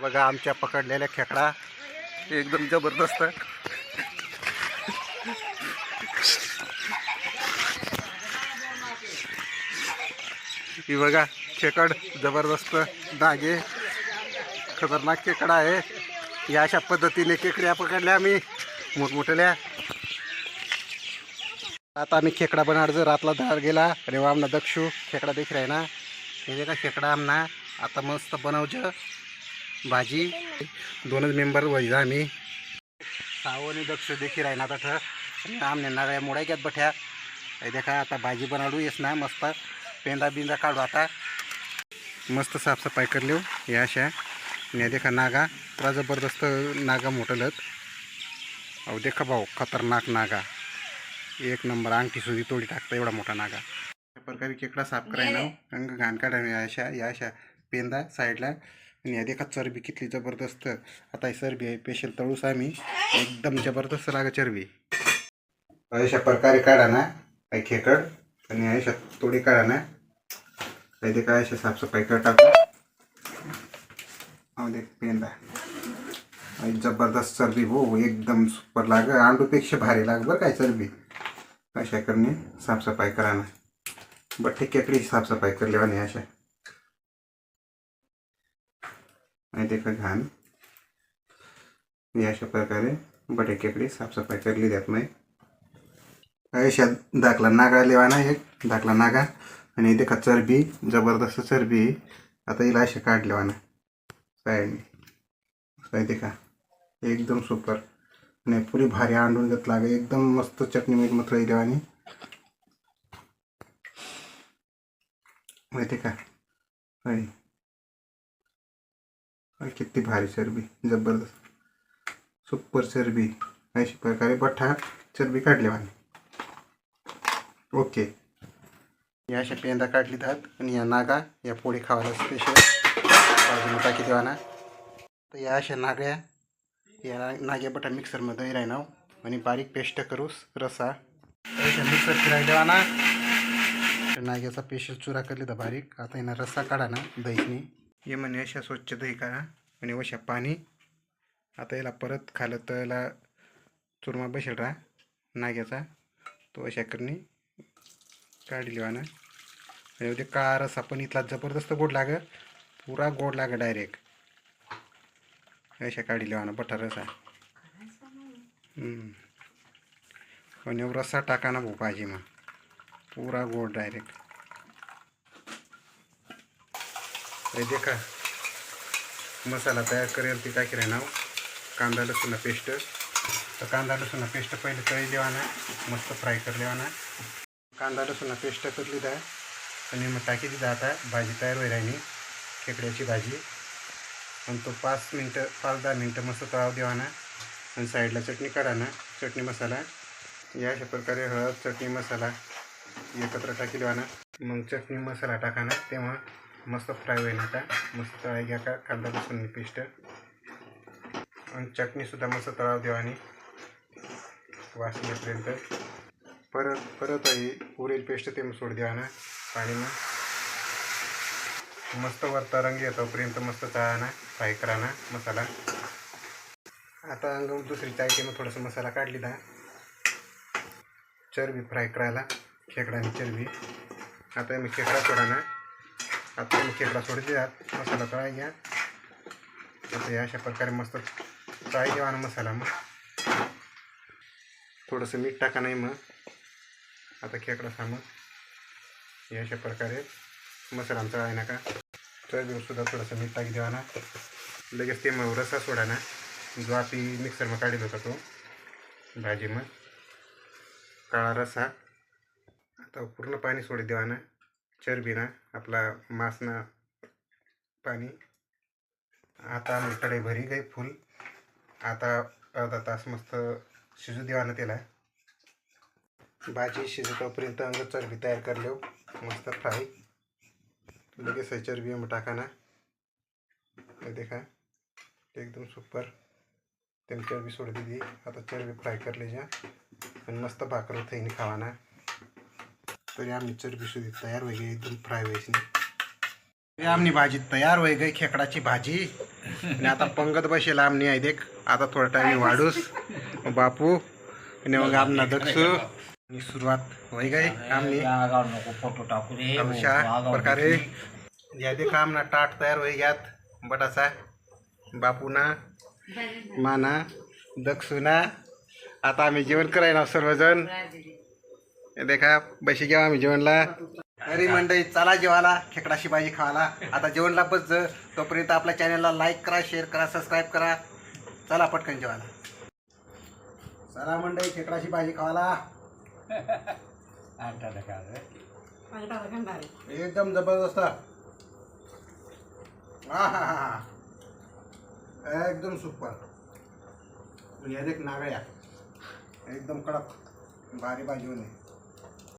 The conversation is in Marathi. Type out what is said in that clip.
बघा आमच्या पकडलेल्या खेकडा. एकदम जबरदस्त. ही बघा खेकड जबरदस्त डागे खतरनाक खेकडा आहे. या अशा पद्धतीने खेकड्या पकडल्या आम्ही. मोठमोठ्याल्या. आता आम्ही खेकडा बनाडचं रातला धार गेला रेवा आमना दक्षू खेकडा देख राही ना. हे का खेकडा आमना आता मस्त बनवचं भाजी दोनच मेंबर व्हायचा आम्ही. सावं आणि दक्ष देखील राही ना आता ठर. आणि आमने नागळ्या मोड्या घेत बठ्या. हे देखा आता भाजी बनाडू येस ना मस्त. पेंदा बिंदा काढू आता. मस्त साफसफाई करली या अशा. आणि देखा नागा. पुरा जबरदस्त नागा मोठलत. अहो देखा भाऊ खतरनाक नागा. एक नंबर अंगठी सुधी तोडी टाकता एवढा मोठा नागा. अशा प्रकारे केकडा साफ करायला अंग घाण काढावी या अशा या अशा. पेंदा साईडला. आणि या देखा चरबी कितली जबरदस्त. आता ही चरबी आहे स्पेशल तळूस आम्ही. एकदम जबरदस्त लागा चरबी अशा प्रकारे काढा ना काही खेकड. आणि अशा तोडी काढा ना. काही ते काय अशा साफसफाई कर टाकू अहो देख पेंदा. जबरदस्त चरबी हो एकदम सुपर लाग. आंडूपेक्षा भारी लाग बरं काय चरबी. अशा करणे साफसफाई करा ना. बट्टे केकडी साफसफाई करली आणि अशा. आणि ते का घाण. या अशा प्रकारे बटे केकडी साफसफाई करली जात नाही अशा दाखला नागा लेवाना एक दाखला नागा. आणि इथे का चरबी जबरदस्त चरबी. आता हिला अशा काढलेवाना साईडने इथे का एकदम सुपर. आणि पुरी भारी आणून घेत लागे एकदम मस्त चटणी मीठ मत्र देवानी माहिती का किती भारी चरबी जबरदस्त. सुपर चरबी. अशा प्रकारे बठ्ठा चरबी काढली वाणी ओके या अशा पेंदा काढली जात आणि या नागा या पोळी खावायला स्पेशल बाजूला टाकी देवाना तर या अशा नाग्या या नाग्या बटा मिक्सरमध्ये राहणार. आणि बारीक पेस्ट करूस रसा. अशा मिक्सर फिरायला देवाना नाग्याचा पेस्ट चुरा करली तर बारीक. आता येणार रस्सा काढा ना दहीनी. ये म्हणे अशा स्वच्छ दही काढा आणि वशा पाणी. आता याला परत खालं तर याला चुरमा बसेल राहा नाग्याचा. तो अशा करणे काढली वाना. आणि म्हणजे उद्या काळा रस्सा पण इथला जबरदस्त गोड लाग पुरा गोड लाग डायरेक्ट अशा काढली वाना बटा रसा पण आणि रस्सा टाका ना भाऊ पाहिजे मग पुरा गोड डायरेक्ट हे देखा मसाला तयार करेल ती काय करायला कांदा लसूण पेस्ट. तर कांदा लसूण पेस्ट पहिले तळी देवाना मस्त फ्राय कर देवाना. कांदा लसूण पेस्ट करली दा आणि मग टाकी दिली आता भाजी तयार होईल राहिली खेकड्याची भाजी. आणि तो पाच मिनटं पाच दहा मिनटं मस्त तळाव देवाना. आणि साईडला चटणी काढाना चटणी मसाला. या अशा प्रकारे हळद चटणी मसाला एकत्र टाकी देवाना. मग चटणी मसाला टाका ना तेव्हा मस्त फ्राय होईल आता. मस्त तळा घ्या का कांदा लसूण पेस्ट. आणि चटणीसुद्धा मस्त तळाव द्या आणि येईपर्यंत परत परत ही उरेल पेस्ट ते सोड द्या ना पाणी मस्त वरता रंग येतोपर्यंत मस्त तळा ना फ्राय करा ना मसाला. आता अंग दुसरी चायची मग थोडासा मसाला काढली दा. चरबी फ्राय करायला खेकडा आणि चरबी. आता मी खेकडा सोडा ना आता मी खेकडा सोडते द्या मसाला तळाय घ्या आता अशा प्रकारे मस्त तळाई देवा ना मसाला मग थोडंसं मीठ टाका नाही मग आता खेकडा सामग हे अशा प्रकारे मसाला तळाय नका चरबीसुद्धा थोडंसं मीठ टाकी देवा ना लगेच ते मग रसा सोडा ना जो आपली मिक्सर मग काढत होता तो भाजी मग काळा रसा आता पूर्ण पाणी सोडी देवा ना चरबी ना आपला मासनं पाणी. आता आमच्याकडे भरी गई फुल. आता अर्धा तास मस्त शिजू देवा ना त्याला. भाजी शिजतोपर्यंत अंग चरबी तयार करलो मस्त फ्राय. लगेच आहे चरबी मग टाका ना देखा एकदम सुपर. त्याने चरबी सोड दिली आता चरबी फ्राय करले जा आणि मस्त भाकर थैनी खावा ना तरी आम्ही चरबीशी तयार होई गई एकदम फ्राय व्हायची आमनी भाजी तयार व्हाय गई खेकडाची भाजी. आणि आता पंगत बसेल आमनी आहे देख. आता थोडा टाईम वाढूस. बापू. आणि मग आमना दक्षू. आणि सुरुवात व्हाय गई आमनी. फोटो टाकू अशा प्रकारे. या देख आमना टाट तयार होई ग्यात. बटासा. बापूना. माना. दक्षुना. आता आम्ही जेवण करायला सर्वजण. देखा बशी घ्या आम्ही जेवणला. अरे मंडळी चला जेवायला खेकडाशी भाजी खावाला आता जेवणला बस. तोपर्यंत आपल्या चॅनलला लाईक करा शेअर करा सबस्क्राईब करा. चला पटकन जेवायला. चला मंडळी खेकडाशी भाजी खावाला एकदम जबरदस्त. आहाहा. एकदम सुपर आणि हे देख नागळ्या एकदम कडक. भारी भाजी होणे.